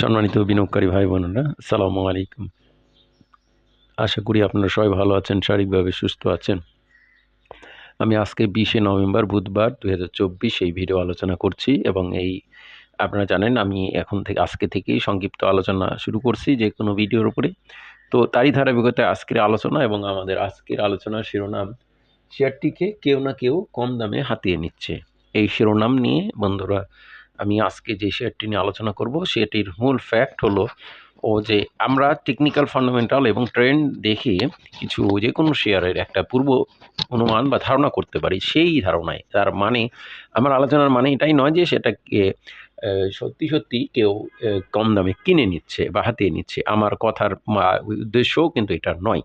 সম্মানিত বিনিয়োগকারী ভাই বোনেরা সালামু আলাইকুম। আশা করি আপনারা সবাই ভালো আছেন, শারীরিকভাবে সুস্থ আছেন। আমি আজকে বিশে নভেম্বর, বুধবার দু হাজার চব্বিশ এই ভিডিও আলোচনা করছি এবং এই আপনারা জানেন আমি এখন থেকে, আজকে থেকেই সংক্ষিপ্ত আলোচনা শুরু করছি যে কোনো ভিডিওর উপরে। তো তারই ধারাবাহিকতায় আজকের আলোচনা এবং আমাদের আজকের আলোচনার শিরোনাম, শেয়ারটিকে কেউ না কেউ কম দামে হাতিয়ে নিচ্ছে। এই শিরোনাম নিয়ে বন্ধুরা আমি আজকে যে শেয়ারটি নিয়ে আলোচনা করব, সেটির মূল ফ্যাক্ট হলো ও যে আমরা টেকনিক্যাল ফান্ডামেন্টাল এবং ট্রেন্ড দেখে কিছু যে কোনো শেয়ারের একটা পূর্ব অনুমান বা ধারণা করতে পারি, সেই ধারণায়। তার মানে আমার আলোচনার মানে এটাই নয় যে সেটাকে সত্যি সত্যি কেউ কম দামে কিনে নিচ্ছে বা হাতিয়ে নিচ্ছে। আমার কথার উদ্দেশ্যও কিন্তু এটা নয়।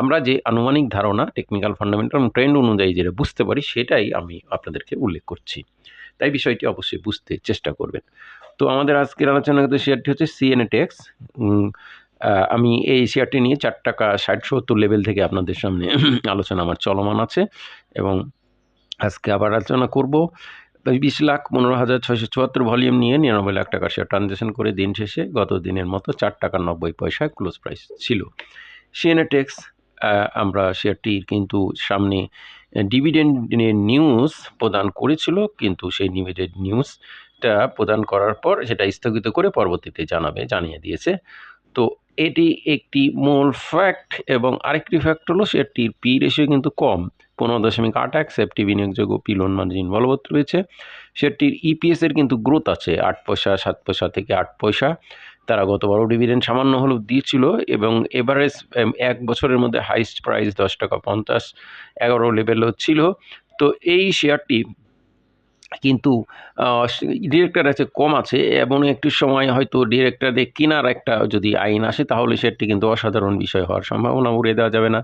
আমরা যে আনুমানিক ধারণা টেকনিক্যাল ফান্ডামেন্টাল ট্রেন্ড অনুযায়ী যেটা বুঝতে পারি, সেটাই আমি আপনাদেরকে উল্লেখ করছি। তাই বিষয়টি অবশ্যই বুঝতে চেষ্টা করবেন। তো আমাদের আজকের আলোচনা আলোচনাগত শেয়ারটি হচ্ছে সিএনএটেক্স আমি এই শেয়ারটি নিয়ে চার টাকা ষাট সত্তর লেভেল থেকে আপনাদের সামনে আলোচনা আমার চলমান আছে এবং আজকে আবার আলোচনা করব। বিশ লাখ পনেরো হাজার ছয়শো চুয়াত্তর ভলিউম নিয়ে নিরানব্বই লাখ টাকার শেয়ার ট্রানজ্যাকশন করে দিন শেষে গত দিনের মতো চার টাকা নব্বই পয়সায় ক্লোজ প্রাইস ছিল। সিএনএটেক্স আমরা শেয়ারটির কিন্তু সামনে ডিভিডেন্ডের নিউজ প্রদান করেছিল, কিন্তু সেই ডিভিডেন্ড নিউজটা প্রদান করার পর সেটা স্থগিত করে পরবর্তীতে জানাবে, জানিয়ে দিয়েছে। তো এটি একটি মূল ফ্যাক্ট এবং আরেকটি ফ্যাক্ট হলো সেটির পি রেশিও কিন্তু কম, পনেরো দশমিক আট এক সেফটি বিনিয়োগযোগ্য পিলোন মার্জিন বলবৎ রয়েছে। সেটির ইপিএসের কিন্তু গ্রোথ আছে, আট পয়সা, সাত পয়সা থেকে আট পয়সা। তারা গতবারও ডিভিডেন্ড সামান্য হলেও দিয়েছিল এবং এভারেজ এক বছরের মধ্যে হাইস্ট প্রাইস দশ টাকা পঞ্চাশ, এগারো লেভেলও ছিল। তো এই শেয়ারটি কিন্তু ডিরেক্টর আছে, কম আছে এমন একটি সময় হয়তো ডিরেক্টরদের কেনার একটা যদি আইন আসে, তাহলে সেটি কিন্তু অসাধারণ বিষয় হওয়ার সম্ভাবনা উড়ে দেওয়া যাবে না।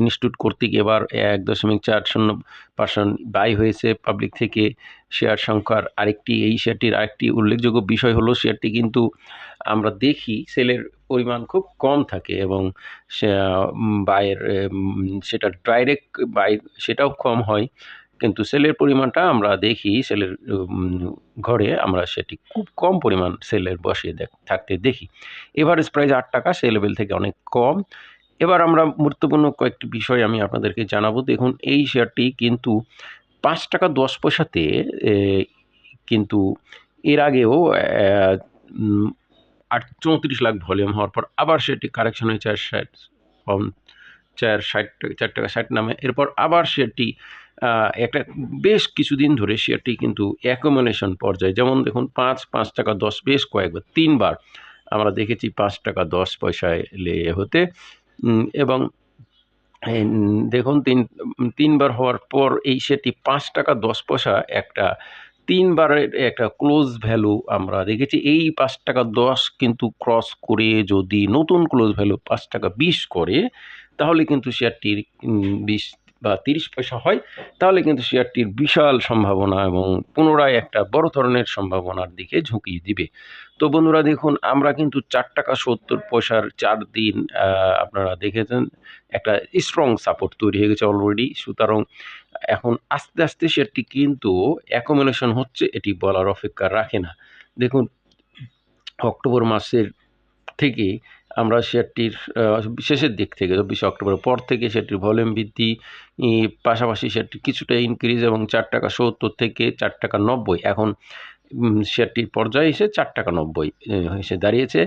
ইনস্টিটিউট কর্তৃক এবার এক দশমিক চার শূন্য পার্সেন্ট ব্যয় হয়েছে পাবলিক থেকে। শেয়ার সংখ্যার আরেকটি, এই শেয়ারটির আরেকটি উল্লেখযোগ্য বিষয় হলো শেয়ারটি কিন্তু আমরা দেখি সেলের পরিমাণ খুব কম থাকে এবং বায়ের সেটা ডাইরেক্ট বাই সেটাও কম হয়। কিন্তু সেলের পরিমাণটা আমরা দেখি, সেলের ঘরে আমরা সেটি খুব কম পরিমাণ সেলের বসিয়ে থাকতে দেখি। এভারেজ প্রাইস আট টাকা সে লেভেল থেকে অনেক কম। এবার আমরা গুরুত্বপূর্ণ কয়েকটি বিষয় আমি আপনাদেরকে জানাব। দেখুন, এই শেয়ারটি কিন্তু পাঁচ টাকা দশ পয়সাতে কিন্তু এর আগেও আট, চৌত্রিশ লাখ ভলিউম হওয়ার পর আবার সেটি কারেকশন হয়ে চার ষাট চার ষাট, চার টাকা ষাট নামে। এরপর আবার সেটি একটা বেশ কিছুদিন ধরে শেয়ারটি কিন্তু অ্যাকোমোলেশন পর্যায়ে। যেমন দেখুন, পাঁচ পাঁচ টাকা দশ, বেশ কয়েকবার, তিনবার আমরা দেখেছি পাঁচ টাকা দশ পয়সায় লে হতে। এবং দেখুন, তিন, তিনবার হওয়ার পর এই সেটি পাঁচ টাকা দশ পয়সা একটা তিনবারের একটা ক্লোজ ভ্যালু আমরা দেখেছি। এই পাঁচ টাকা দশ কিন্তু ক্রস করে যদি নতুন ক্লোজ ভ্যালু পাঁচ টাকা বিশ করে, তাহলে কিন্তু শেয়ারটির বিশ বা তিরিশ পয়সা হয়, তাহলে কিন্তু শেয়ারটির বিশাল সম্ভাবনা এবং পুনরায় একটা বড় ধরনের সম্ভাবনার দিকে ঝুঁকি দিবে। তো বন্ধুরা দেখুন, আমরা কিন্তু চার টাকা সত্তর পয়সার চার দিন আপনারা দেখেছেন, একটা স্ট্রং সাপোর্ট তৈরি হয়ে গেছে অলরেডি সুতরাং এখন আস্তে আস্তে শেয়ারটি কিন্তু অ্যাকোমোলেশন হচ্ছে, এটি বলার অপেক্ষা রাখে না। দেখুন, অক্টোবর মাসের থেকে আমরা শেয়ারটির শেষের দিক থেকে চব্বিশে অক্টোবরের পর থেকে সেটির ভলিউম বৃদ্ধি পাশাপাশি শেয়ারটি কিছুটা ইনক্রিজ এবং চার টাকা সত্তর থেকে চার টাকা নব্বই। এখন শেয়ারটির পর্যায়ে এসে চার টাকা নব্বই এসে দাঁড়িয়েছে।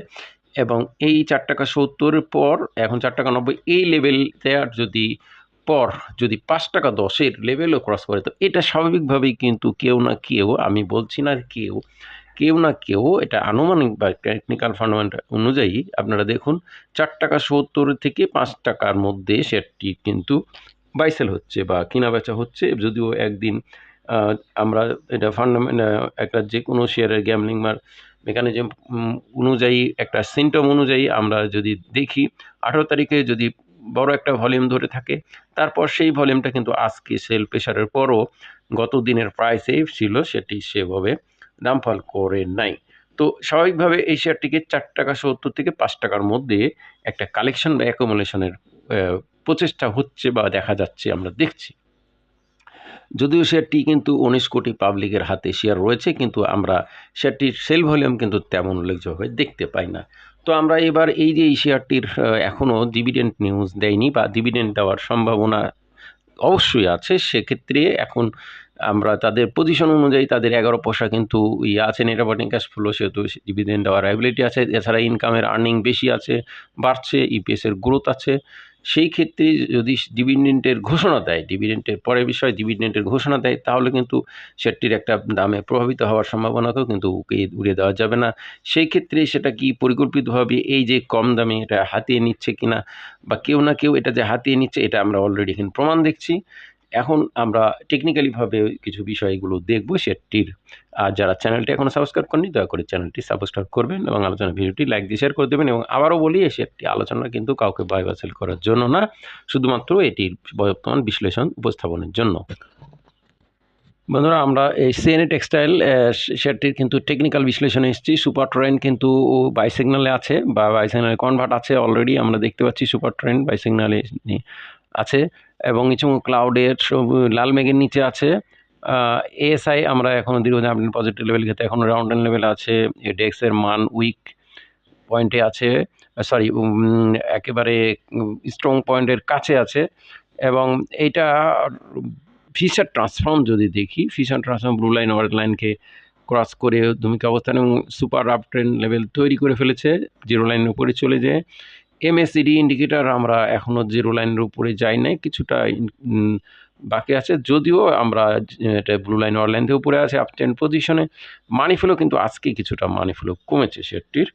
এবং এই চার টাকা সত্তরের পর, এখন চার টাকা নব্বই, এই লেভেল দেওয়ার যদি পর যদি পাঁচ টাকা দশের লেভেলও ক্রস করে, তো এটা স্বাভাবিকভাবেই কিন্তু কেউ না কেউ, আমি বলছি না কেউ কেউ না কেউ এটা আনুমানিক বা টেকনিক্যাল ফান্ডামেন্ট অনুযায়ী আপনারা দেখুন, চার টাকা সত্তর থেকে পাঁচ টাকার মধ্যে শেয়ারটি কিন্তু বাইসেল হচ্ছে বা কেনা বেচা হচ্ছে। যদিও একদিন আমরা এটা ফান্ডামেন্ট একটা যে কোনো শেয়ারের গ্যামলিং মার মেকানিজম অনুযায়ী, একটা সিমটম অনুযায়ী আমরা যদি দেখি, আঠারো তারিখে যদি বড় একটা ভলিউম ধরে থাকে, তারপর সেই ভলিউমটা কিন্তু আজকে সেল প্রেশারের পরও গত দিনের প্রাইসেই ছিল, সেটি সেভাবে দামফল করে নাই। তো স্বাভাবিকভাবে এই শেয়ারটিকে চার টাকা সত্তর থেকে পাঁচ টাকার মধ্যে একটা কালেকশন বা অ্যাকোমোলেশনের প্রচেষ্টা হচ্ছে বা দেখা যাচ্ছে, আমরা দেখছি। যদিও শেয়ারটি কিন্তু উনিশ কোটি পাবলিকের হাতে শেয়ার রয়েছে, কিন্তু আমরা শেয়ারটির সেল ভলিউম কিন্তু তেমন উল্লেখযোগ্যভাবে দেখতে পাই না। তো আমরা এবার এই যে এই শেয়ারটির এখনও ডিভিডেন্ড নিউজ দেয়নি বা ডিভিডেন্ড দেওয়ার সম্ভাবনা অবশ্যই আছে, সেক্ষেত্রে এখন আমরা তাদের পজিশন অনুযায়ী তাদের এগারো পয়সা কিন্তু ইয়ে আছে নেট অপারেটিং ক্যাশ ফ্লো সেহেতু ডিভিডেন্ড দেওয়ার অ্যাবিলিটি আছে। এছাড়া ইনকামের আর্নিং বেশি আছে, বাড়ছে ইপিএসের গ্রোথ আছে। সেই ক্ষেত্রে যদি ডিভিডেন্টের ঘোষণা দেয় ডিভিডেন্টের পরের বিষয় ডিভিডেন্টের ঘোষণা দেয়, তাহলে কিন্তু সেটির একটা দামে প্রভাবিত হওয়ার সম্ভাবনাকেও কিন্তু উড়িয়ে দেওয়া যাবে না। সেই ক্ষেত্রে সেটা কি পরিকল্পিতভাবে এই যে কম দামে এটা হাতিয়ে নিচ্ছে কিনা বা কেউ না কেউ এটা যে হাতিয়ে নিচ্ছে, এটা আমরা অলরেডি এখানে প্রমাণ দেখছি। এখন আমরা টেকনিক্যালিভাবে কিছু বিষয়গুলো দেখব সেটির, আর যারা চ্যানেলটি এখনও সাবস্ক্রাইব করেনি দয়া করে চ্যানেলটি সাবস্ক্রাইব করবেন এবং আলোচনা ভিডিওটি লাইক দিয়ে শেয়ার করে দেবেন এবং আবারও বলি সেটি আলোচনা কিন্তু কাউকে বাই বাসেল করার জন্য না, শুধুমাত্র এটির বর্তমান বিশ্লেষণ উপস্থাপনের জন্য। বন্ধুরা, আমরা এই সিএনএ টেক্সটাইল শেয়ারটির কিন্তু টেকনিক্যাল বিশ্লেষণে এসেছি। সুপার ট্রেন কিন্তু বাই সিগনালে আছে বা বাই সিগনালে কনভার্ট আছে অলরেডি আমরা দেখতে পাচ্ছি সুপার ট্রেন বাই সিগনালে আছে। এবং কিছু ক্লাউডের সব লাল মেঘের নিচে আছে। এএসআই আমরা এখনও দীর্ঘদিন আপনি পজিটিভ লেভেল ক্ষেত্রে এখনও রাউন্ড এন্ড লেভেল আছে। ডেক্সের মান উইক পয়েন্টে আছে। সরি একেবারে স্ট্রং পয়েন্টের কাছে আছে। এবং এইটা ফিচার ট্রান্সফর্ম যদি দেখি feature transform blue line word লাইনকে ক্রস করে ধুমিকা অবস্থান এবং সুপার আপ ট্রেন লেভেল তৈরি করে ফেলেছে। জিরো লাইনের উপরে চলে যায়। এমএসিডি ইন্ডিকেটার আমরা এখনও জিরো লাইনের উপরে যাই নাই, কিছুটা বাকি আছে। যদিও আমরা এটা ব্লু লাইন অর লাইন উপরে আছে আপ টেন পজিশনে মানি ফ্লো কিন্তু আজকে কিছুটা মানি ফ্লো কমেছে শেয়ারটির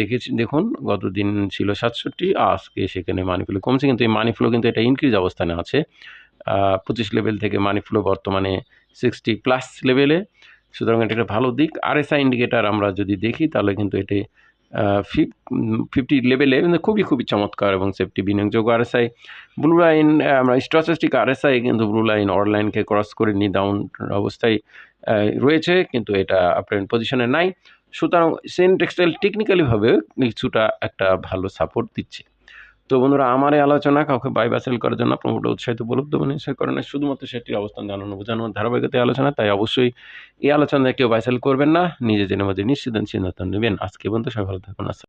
দেখেছি, দেখুন গত দিন ছিল সাতষট্টি, আজকে সেখানে মানি ফ্লো কমছে, কিন্তু এই মানি ফ্লো কিন্তু এটা ইনক্রিজ অবস্থানে আছে। পঁচিশ লেভেল থেকে মানি ফ্লো বর্তমানে সিক্সটি প্লাস লেভেলে সুতরাং এটা একটা ভালো দিক। আর এসআই ইন্ডিকেটার আমরা যদি দেখি, তাহলে কিন্তু এটি ফিফটি লেভেলে খুবই খুবই চমৎকার এবং সেফটি বিনিয়োগযোগ্য আরএসআই ব্লু লাইন আমরা স্ট্রাটেস্টিক আরএসআই কিন্তু ব্লু লাইন অর লাইনকে ক্রস করে নি ডাউন অবস্থায় রয়েছে, কিন্তু এটা আপনার পজিশনে নাই। সুতরাং সেন টেক্সটাইল টেকনিক্যালিভাবে কিছুটা একটা ভালো সাপোর্ট দিচ্ছে। তো বন্ধুরা, আমার এই আলোচনা কাউকে বাই বাসেল করার জন্য আপনার উৎসাহিত উপলব্ধ মানে সে কারণে শুধুমাত্র সেটির অবস্থান জানানো বোঝানোর ধারাবাহিকতা আলোচনা, তাই অবশ্যই এই আলোচনায় কেউ বাইসেল করবেন না। নিজে জেনে মধ্যে নিশ্চিত সিদ্ধান্ত নেবেন। আজকে বন্ধু সবাই ভালো থাকুন।